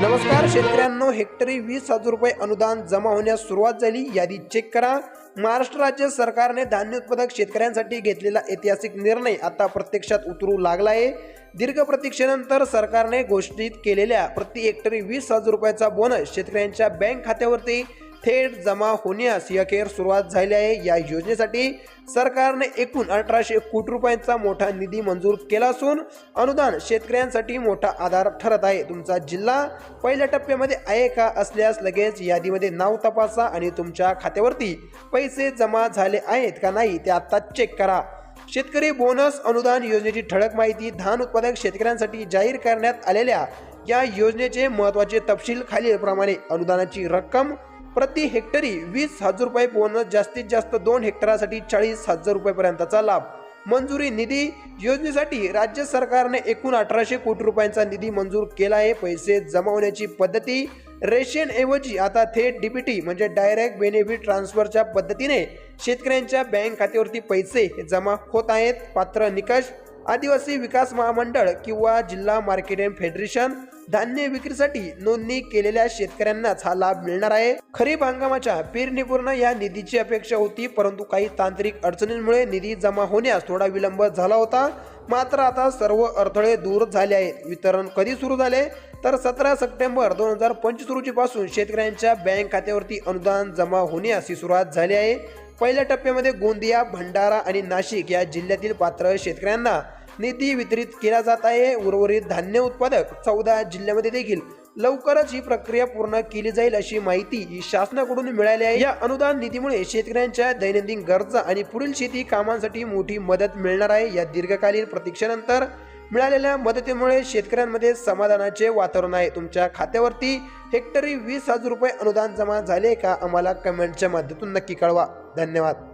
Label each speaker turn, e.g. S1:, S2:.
S1: नमस्कार शेतकऱ्यांनो हेक्टरी वीस हजार रुपये अनुदान जमा होण्यास सुरुवात झाली. यादी चेक करा. महाराष्ट्र राज्य सरकारने धान्य उत्पादक शेतकऱ्यांसाठी घेतलेला ऐतिहासिक निर्णय आता प्रत्यक्षात उतरू लागला आहे. दीर्घ प्रतीक्षेनंतर सरकारने घोषित केलेल्या प्रति हेक्टरी वीस हजार रुपयाचा बोनस शेतकऱ्यांच्या बँक खात्यावरती थेट जमा होण्यास अखेर सुरुवात झाली आहे. या योजनेसाठी सरकारने एकूण अठराशे कोटी रुपयांचा मोठा निधी मंजूर केला असून अनुदान शेतकऱ्यांसाठी मोठा आधार ठरत आहे. तुमचा जिल्हा पहिल्या टप्प्यामध्ये आहे का असल्यास लगेच यादीमध्ये नाव तपासा आणि तुमच्या खात्यावरती पैसे जमा झाले आहेत का नाही ते आत्ता चेक करा. शेतकरी बोनस अनुदान योजनेची ठळक माहिती धान उत्पादक शेतकऱ्यांसाठी जाहीर करण्यात आलेल्या या योजनेचे महत्त्वाचे तपशील खालीलप्रमाणे. अनुदानाची रक्कम प्रति हेक्टरी वीस हजार रुपये बोनस जास्तीत जास्त दोन हेक्टरासाठी चाळीस हजार रुपयेपर्यंतचा लाभ. मंजुरी निधी योजनेसाठी राज्य सरकारने एकूण अठराशे कोटी रुपयांचा निधी मंजूर केला आहे पैसे जमा होण्याची पद्धती रेशनऐवजी आता थेट डीबीटी म्हणजे डायरेक्ट बेनिफिट ट्रान्सफरच्या पद्धतीने शेतकऱ्यांच्या बँक खात्यावरती पैसे जमा होत आहेत. पात्र निकष आदिवासी विकास महामंडळ किंवा जिल्हा मार्केटिंग फेडरेशन धान्य विक्रीसाठी नोंदणी केलेल्या शेतकऱ्यांनाच हा लाभ मिळणार आहे. खरीप हंगामाच्या पेरणीपूर्ण या निधीची अपेक्षा होती परंतु काही तांत्रिक अडचणींमुळे निधी जमा होण्यास थोडा विलंब झाला होता. मात्र आता सर्व अडथळे दूर झाले आहेत. वितरण कधी सुरू झाले? तर सतरा सप्टेंबर दोन हजार पंचवीस रोजीपासून शेतकऱ्यांच्या बँक खात्यावरती अनुदान जमा होण्यास ही सुरुवात झाली आहे. पहिल्या टप्प्यामध्ये गोंदिया भंडारा आणि नाशिक या जिल्ह्यातील पात्र शेतकऱ्यांना निधी वितरित केला जात आहे. उर्वरित धान्य उत्पादक चौदा जिल्ह्यामध्ये देखील लवकरच ही प्रक्रिया पूर्ण केली जाईल अशी माहिती ही शासनाकडून मिळाली आहे. या अनुदान निधीमुळे शेतकऱ्यांच्या दैनंदिन गरजा आणि पुढील शेती कामांसाठी मोठी मदत मिळणार आहे. या दीर्घकालीन प्रतीक्षेनंतर मिळालेल्या मदतीमुळे शेतकऱ्यांमध्ये समाधानाचे वातावरण आहे. तुमच्या खात्यावरती हेक्टरी वीस हजार रुपये अनुदान जमा झाले का? आम्हाला कमेंटच्या माध्यमातून नक्की कळवा. धन्यवाद.